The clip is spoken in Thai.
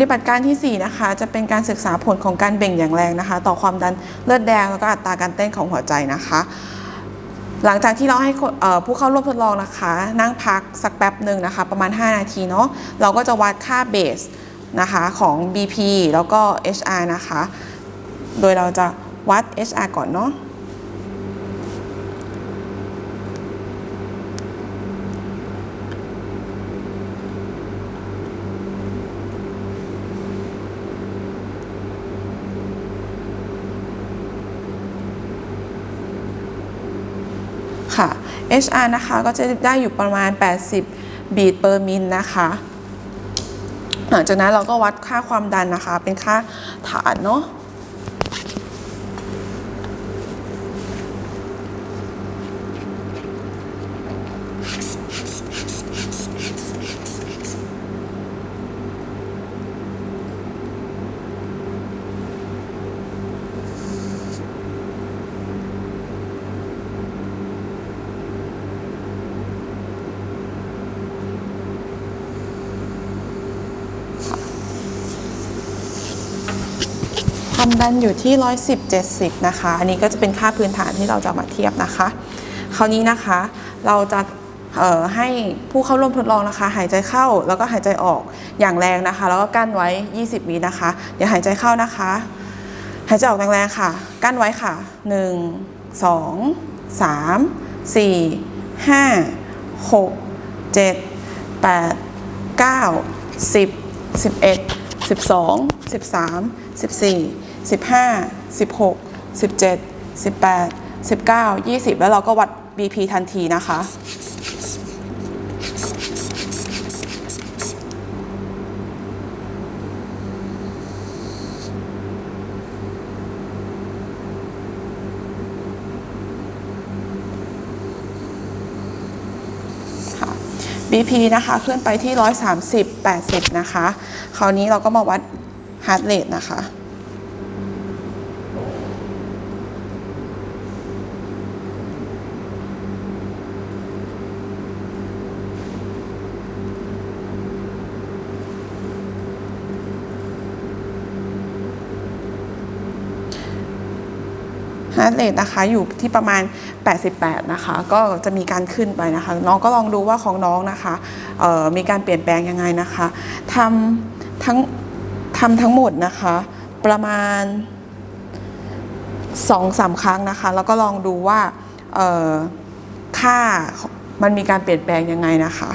ฏิบัติการทีสี่ 4 นะคะ จะเป็นการศึกษาผลของการเบ่งอย่างแรงนะคะ ต่อความดันเลือดแดงแล้วก็อัตราการเต้นของหัวใจนะคะ หลังจากที่เราให้ผู้เข้าร่วมทดลองนะคะ นั่งพักสักแป๊บหนึ่งนะคะ ประมาณ 5 นาทีเนาะเราก็จะวัดค่าเบสนะคะของ BP แล้วก็ HR นะคะ โดยเราจะวัด HR ก่อนเนาะ ค่ะ HR นะคะก็จะได้อยู่ประมาณ 80 บีทเปอร์มิลนะคะหลังจากนั้นเราก็วัดค่าความดันนะคะ เป็นค่าฐานเนาะ ความดันอยู่ที่ 110 70 นะคะ อันนี้ก็จะเป็นค่าพื้นฐานที่เราจะมาเทียบนะคะ คราวนี้นะคะเราจะให้ผู้เข้าร่วมทดลองนะคะ หายใจเข้าแล้วก็หายใจออกอย่างแรงนะคะ แล้วก็กั้นไว้ 20วินะคะ เดี๋ยวหายใจเข้านะคะ หายใจออกแรงๆค่ะ กั้นไว้ค่ะ 1 2 3 4 5 6 7 8 9 10 11 12 13 14 15 16 17 18 19 20 แล้วเราก็วัด BP ทันทีนะคะค่ะ BP นะคะขึ้นไปที่ 130 80 นะคะ คราวนี้เราก็มาวัด heart rate นะคะ ฮาร์ดเรทนะคะอยู่ที่ประมาณ 88 นะคะ ก็จะมีการขึ้นไปนะคะ น้องก็ลองดูว่าของน้องนะคะมีการเปลี่ยนแปลงยังไงนะคะทำทั้งทำทั้งหมดนะคะ ประมาณ2-3ครั้งนะคะ แล้วก็ลองดูว่าค่ามันมีการเปลี่ยนแปลงยังไงนะคะ